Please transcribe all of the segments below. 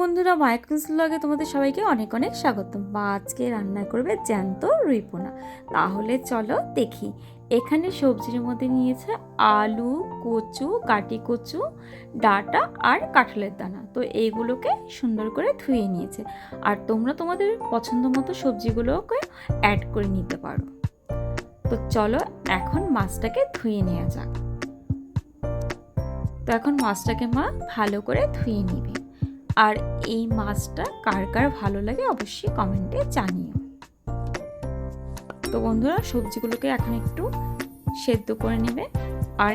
বন্ধুরা মাইক্রোস ব্লগে তোমাদের সবাইকে অনেক অনেক স্বাগত মা আজকে রান্না করবে জ্যান্ত রুইপোনা। তাহলে চলো দেখি। এখানে সবজির মধ্যে নিয়েছে আলু, কচু, কাটি কচু, ডাটা আর কাঁঠালের দানা। তো এইগুলোকে সুন্দর করে ধুয়ে নিয়েছে। আর তোমরা তোমাদের পছন্দ মতো সবজিগুলোকে অ্যাড করে নিতে পারো। তো চলো এখন মাছটাকে ধুয়ে নেওয়া যাক। তো এখন মাছটাকে মা ভালো করে ধুয়ে নিবে। আর এই মাছটা কার কার ভালো লাগে অবশ্যই কমেন্টে জানিও। তো বন্ধুরা, সবজিগুলোকে এখন একটু সেদ্ধ করে নেবে। আর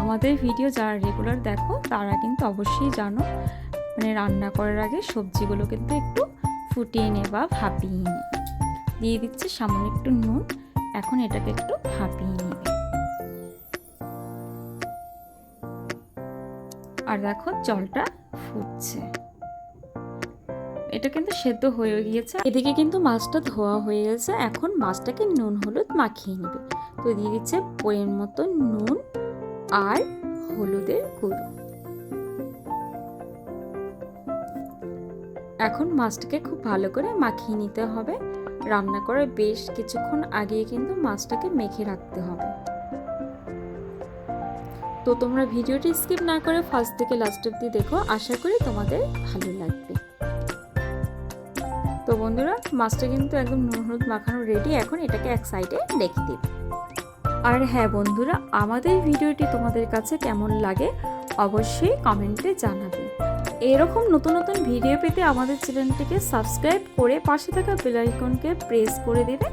আমাদের ভিডিও যারা রেগুলার দেখো, তারা কিন্তু অবশ্যই জানো মানে রান্না করার আগে সবজিগুলো কিন্তু একটু ফুটিয়ে নে বা ভাপিয়ে নে। দিয়ে দিচ্ছে সামান্য একটু নুন, এখন এটাকে একটু ভাপিয়ে নেবে। আর দেখো, জলটা ফুটছে। এটা কিন্তু সেদ্ধ হয়ে গিয়েছে। এদিকে কিন্তু মাছটা ধোয়া হয়ে গেছে। এখন মাছটাকে নুন হলুদ মাখিয়ে নেবে। তো দিয়ে দিচ্ছে পয়ের মতো নুন আর হলুদের গুঁড়ো। এখন মাছটাকে খুব ভালো করে মাখিয়ে নিতে হবে। রান্না করার বেশ কিছুক্ষণ আগে কিন্তু মাছটাকে মেখে রাখতে হবে। তো তোমরা ভিডিওটি স্কিপ না করে ফার্স্ট থেকে লাস্ট অব্দি দেখো। আশা করি তোমাদের ভালো লাগবে। তো বন্ধুরা, মাছটা কিন্তু একদম নুন হলুদ মাখানো রেডি এখন এটাকে এক সাইডে রেখে দিই। আর হ্যাঁ বন্ধুরা, আমাদের ভিডিওটি তোমাদের কাছে কেমন লাগে অবশ্যই কমেন্টে জানাবে। এরকম নতুন নতুন ভিডিও পেতে আমাদের চ্যানেলটিকে সাবস্ক্রাইব করে পাশে থাকা বেল আইকনকে প্রেস করে দেবে,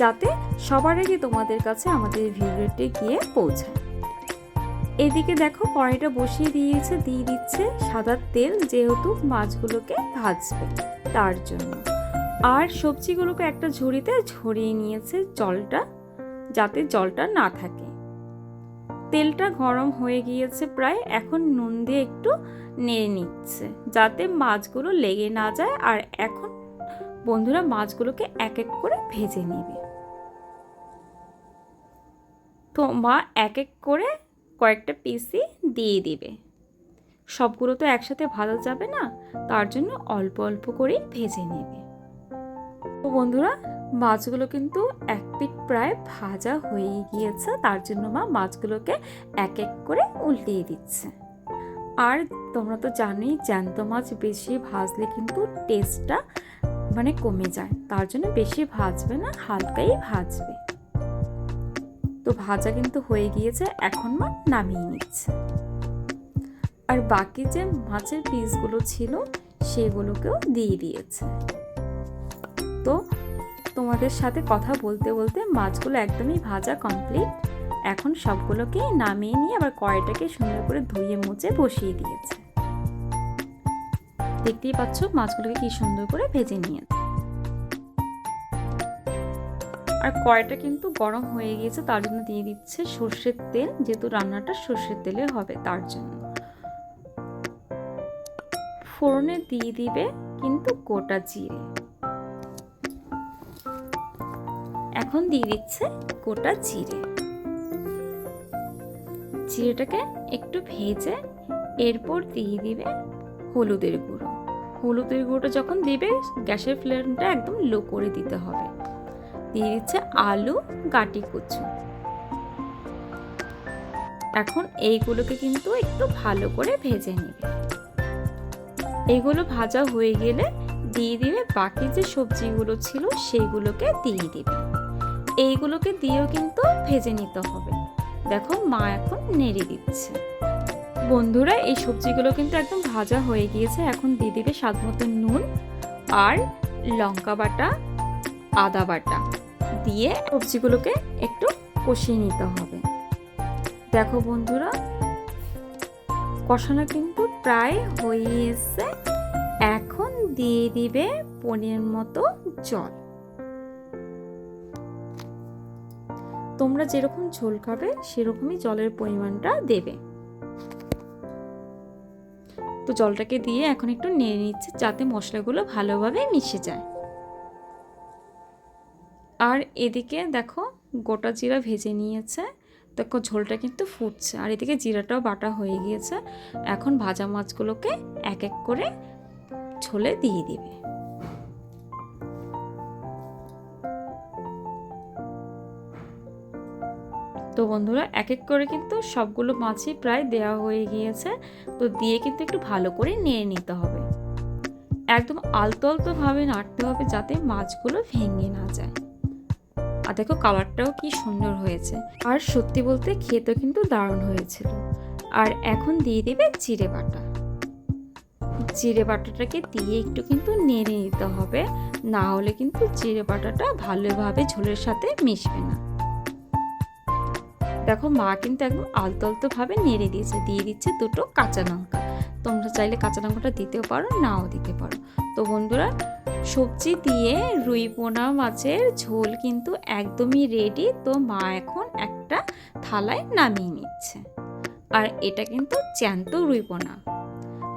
যাতে সবার আগে তোমাদের কাছে আমাদের ভিডিওটি গিয়ে পৌঁছায়। এদিকে দেখো, কড়াইটা বসিয়ে দিয়েছে, দিয়ে দিচ্ছে সাদা তেল, যেহেতু মাছগুলোকে ভাজবে তার জন্য। আর সবজিগুলোকে একটা ঝুড়িতে ঝরিয়ে নিয়েছে জলটা, যাতে জলটা না থাকে। তেলটা গরম হয়ে গিয়েছে প্রায়, এখন নুন দিয়ে একটু নেড়ে নিচ্ছে, যাতে মাছগুলো লেগে না যায় আর এখন বন্ধুরা মাছগুলোকে এক এক করে ভেজে নেবে। তো মা এক এক করে কয়েকটা পিসি দিয়ে দিবে। সবগুলো তো একসাথে ভাজা যাবে না, তার জন্য অল্প অল্প করেই ভেজে নেবে। তো বন্ধুরা, মাছগুলো কিন্তু এক পিট প্রায় ভাজা হয়ে গিয়েছে, তার জন্য মা মাছগুলোকে এক এক করে উল্টিয়ে দিচ্ছে। আর তোমরা তো জানোই, জ্যান্ত মাছ বেশি ভাজলে কিন্তু টেস্টটা মানে কমে যায়, তার জন্য বেশি ভাজবে না, হালকাই ভাজবে। তো ভাজা কিন্তু হয়ে গিয়েছে, এখন মা নামিয়ে নিচ্ছে। আর বাকি যে মাছের পিসগুলো ছিল, সেগুলোকেও দিয়ে দিয়েছে। তো তোমাদের সাথে কথা বলতে বলতে মাছগুলো একদমই ভাজা কমপ্লিট এখন সবগুলোকে নামিয়ে নিয়ে আবার কড়াইটাকে সুন্দর করে ধুয়ে মুছে বসিয়ে দিয়েছে। দেখতেই পাচ্ছ মাছগুলোকে কি সুন্দর করে ভেজে নিয়েছে। আর কড়াইটা কিন্তু গরম হয়ে গিয়েছে, তার জন্য দিয়ে দিচ্ছে সর্ষের তেল, যেহেতু রান্নাটা সর্ষের তেলে হবে তার জন্য। ফোড়নে দিয়ে দিবে কিন্তু গোটা জিরে। এখন দিয়ে দিচ্ছে গোটা জিরে। জিরেটাকে একটু ভেজে এরপর দিয়ে দিবে হলুদের গুঁড়ো। হলুদের গুঁড়োটা যখন দিবে, গ্যাসের ফ্লেমটা একদম লো করে দিতে হবে। দিয়ে দিচ্ছে আলু গাটি কচু। এখন এইগুলোকে কিন্তু একটু ভালো করে ভেজে নেবে। এগুলো ভাজা হয়ে গেলে দিয়ে দিবে বাকি যে সবজিগুলো ছিল সেইগুলোকে দিয়ে দিবে। এইগুলোকে দিয়েও কিন্তু ভেজে নিতে হবে। দেখো, মা এখন নেড়ে দিচ্ছে। বন্ধুরা, এই সবজিগুলো কিন্তু একদম ভাজা হয়ে গিয়েছে। এখন দিয়ে দিবে স্বাদ মতো নুন আর লঙ্কা বাটা, আদা বাটা দিয়ে সবজিগুলোকে একটু কষিয়ে নিতে হবে। দেখো বন্ধুরা, কষানো কিন্তু প্রায় হয়ে এসছে। এখন দিয়ে দিবে পনির মতো জল। তোমরা যেরকম ঝোল খাবে, সেরকমই জলের পরিমাণটা দেবে। তো জলটাকে দিয়ে এখন একটু নেড়ে নিচ্ছে যাতে মশলাগুলো ভালোভাবে মিশে যায়। আর এদিকে দেখো গোটা জিরা ভেজে নিয়েছে। দেখো ঝোলটা কিন্তু ফুটছে, আর এদিকে জিরাটাও বাটা হয়ে গিয়েছে। এখন ভাজা মাছগুলোকে এক এক করে ঝোলে দিয়ে দিবে। তো বন্ধুরা এক এক করে কিন্তু সবগুলো মাছই প্রায় দেওয়া হয়ে গিয়েছে। তো দিয়ে কিন্তু একটু ভালো করে নেড়ে নিতে হবে। একদম আলতো আলতোভাবে নাড়তে হবে যাতে মাছগুলো ভেঙে না যায়। আর দেখো কালারটাও কি সুন্দর হয়েছে। আর সত্যি বলতে খেতে কিন্তু দারুণ হয়েছিল। আর এখন দিয়ে দেবে জিরে বাটা। জিরে বাটাটাকে দিয়ে একটু কিন্তু নেড়ে নিতে হবে। না হলে কিন্তু জিরে বাটাটা ভালোভাবে ঝোলের সাথে মিশবে না। দেখো মা কিন্তু একদম আলতো আলতোভাবে নেড়ে দিয়েছে। দিয়ে দিচ্ছে দুটো কাঁচা লঙ্কা। তোমরা চাইলে কাঁচা লঙ্কাটা দিতেও পারো, নাও দিতে পারো। তো বন্ধুরা, সবজি দিয়ে রুই পোনা মাছের ঝোল কিন্তু একদমই রেডি তো মা এখন একটা থালায় নামিয়ে নিচ্ছে। আর এটা কিন্তু চ্যান্ত রুই পোনা।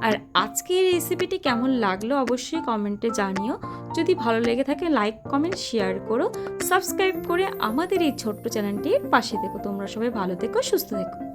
আর আজকে এই রেসিপিটি কেমন লাগল অবশ্যই কমেন্টে জানিও। যদি ভালো লেগে থাকে লাইক কমেন্ট শেয়ার করো। সাবস্ক্রাইব করে আমাদের এই ছোট্ট চ্যানেলটির পাশে দেখো তোমরা সবাই ভালো থেকো, সুস্থ থেকো।